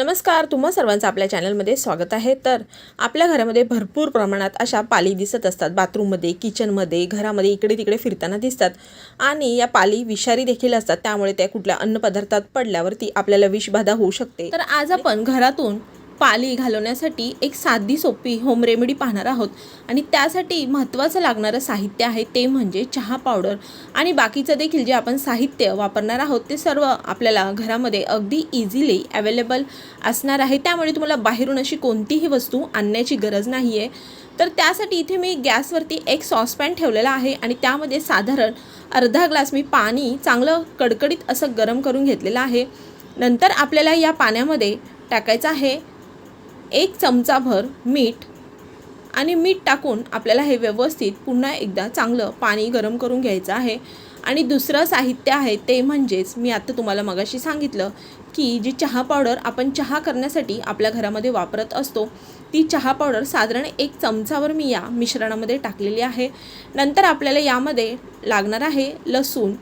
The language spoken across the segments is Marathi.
नमस्कार तुम्हा सर्वांचं आपल्या चॅनलमध्ये स्वागत आहे. तर आपल्या घरामध्ये भरपूर प्रमाणात अशा पाली दिसत असतात. बाथरूममध्ये किचनमध्ये घरामध्ये इकडे तिकडे फिरताना दिसतात. आणि या पाली विषारी देखील असतात. त्यामुळे त्या कुठल्या अन्नपदार्थात पडल्यावरती आपल्याला विषबाधा होऊ शकते. तर आज आपण घरातून पाली घालवण्यासाठी एक साधी सोपी होम रेमेडी पाहणार आहोत. आणि त्यासाठी महत्त्वाचं लागणारं साहित्य आहे ते म्हणजे चहा पावडर आणि बाकीचं देखील जे आपण साहित्य वापरणार आहोत ते सर्व आपल्याला घरामध्ये अगदी इझिली अवेलेबल असणार आहे. त्यामुळे तुम्हाला बाहेरून अशी कोणतीही वस्तू आणण्याची गरज नाही आहे तर त्यासाठी इथे मी गॅसवरती एक सॉसपॅन ठेवलेला आहे आणि त्यामध्ये साधारण अर्धा ग्लास मी पाणी चांगलं कडकडीत असं गरम करून घेतलेलं आहे. नंतर आपल्याला या पाण्यामध्ये टाकायचं आहे. एक चमचाभर मीठ आणि मीठ टाकून आपल्याला हे व्यवस्थित पुन्हा एकदा चांगलं पाणी गरम करून घ्यायचं आहे. आणि दुसरं साहित्य आहे ते म्हणजेच मी आत्ता तुम्हाला मगाशी सांगितलं की जी चहा पावडर आपण चहा करण्यासाठी आपल्या घरामध्ये वापरत असतो ती चहा पावडर साधारण एक चमचावर मी या मिश्रणामध्ये टाकलेली आहे. नंतर आपल्याला यामध्ये लागणार आहे लसूण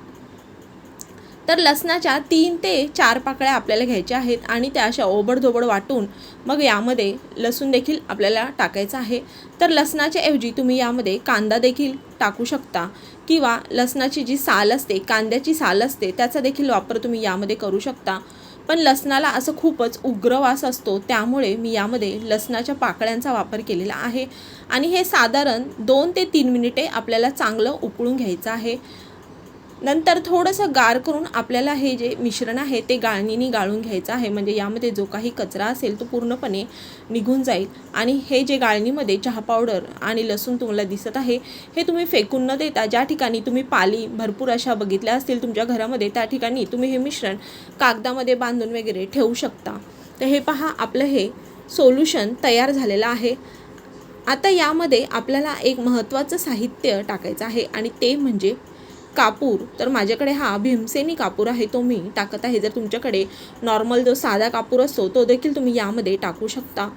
तर लसणाच्या तीन ते चार पाकळ्या आपल्याला घ्यायच्या आहेत आणि त्या अशा ओबडधोबड वाटून मग यामध्ये लसूण देखील आपल्याला टाकायचं आहे. तर लसणाच्या ऐवजी तुम्ही यामध्ये कांदा देखील टाकू शकता किंवा लसणाची जी साल असते कांद्याची साल असते त्याचा देखील वापर तुम्ही यामध्ये करू शकता. पण लसणाला असं खूपच उग्र वास असतो त्यामुळे मी यामध्ये लसणाच्या पाकळ्यांचा वापर केलेला आहे. आणि हे साधारण दोन ते तीन मिनिटे आपल्याला चांगलं उकळून घ्यायचं आहे. नंतर थोडंसं गार करून आपल्याला हे जे मिश्रण आहे ते गाळणीने गाळून घ्यायचं आहे. म्हणजे यामध्ये जो काही कचरा असेल तो पूर्णपणे निघून जाईल. आणि हे जे गाळणीमध्ये चहा पावडर आणि लसूण तुम्हाला दिसत आहे हे तुम्ही फेकून न देता ज्या ठिकाणी तुम्ही पाली भरपूर अशा बघितल्या असतील तुमच्या घरामध्ये त्या ठिकाणी तुम्ही हे मिश्रण कागदामध्ये बांधून वगैरे ठेवू शकता. तर हे पहा आपलं हे सोल्युशन तयार झालेलं आहे. आता यामध्ये आपल्याला एक महत्त्वाचं साहित्य टाकायचं आहे आणि ते म्हणजे कापूर तर माझ्याकडे हा भीमसेनी कापूर आहे तो मी टाकत आहे. जर तुमच्याकडे नॉर्मल जो साधा कापूर असतो तो देखील तुम्ही यामध्ये टाकू शकता.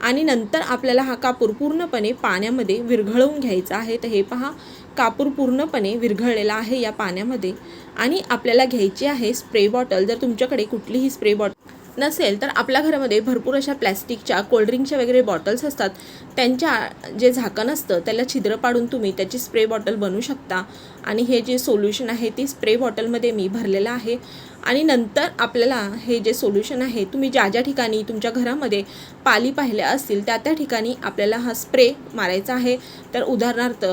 आणि नंतर आपल्याला हा कापूर पूर्णपणे पाण्यामध्ये विरघळवून घ्यायचा आहे. तर हे पहा कापूर पूर्णपणे विरघळलेला आहे या पाण्यामध्ये. आणि आपल्याला घ्यायची आहे स्प्रे बॉटल जर तुमच्याकडे कुठलीही स्प्रे बॉटल नसेल तर आपल्या घरामध्ये भरपूर अशा प्लॅस्टिकच्या कोल्ड्रिंकच्या वगैरे बॉटल्स असतात. त्यांच्या जे झाकण असतं त्याला छिद्र पाडून तुम्ही त्याची स्प्रे बॉटल बनवू शकता. आणि हे जे सोल्युशन आहे ती स्प्रे बॉटलमध्ये मी भरलेलं आहे. आणि नंतर आपल्याला हे जे सोल्युशन आहे तुम्ही ज्या ज्या ठिकाणी तुमच्या घरामध्ये पाली पाहिल्या असतील त्या त्या ठिकाणी आपल्याला हा स्प्रे मारायचा आहे. तर उदाहरणार्थ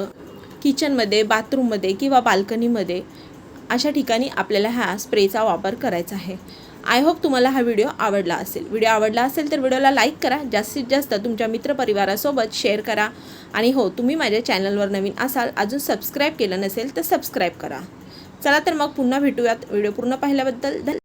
किचनमध्ये बाथरूममध्ये किंवा बाल्कनीमध्ये अशा ठिकाणी आपल्याला ह्या स्प्रेचा वापर करायचा आहे. आय होप तुम्हाला हा व्हिडिओ आवडला असेल. व्हिडिओ आवडला असेल तर व्हिडिओला लाईक करा. जास्तीत जास्त तुमच्या मित्रपरिवारासोबत शेअर करा. आणि हो तुम्ही माझ्या चॅनलवर नवीन असाल अजून सबस्क्राईब केलं नसेल तर सबस्क्राईब करा. चला तर मग पुन्हा भेटूयात. व्हिडिओ पूर्ण पाहिल्याबद्दल धन्यवाद.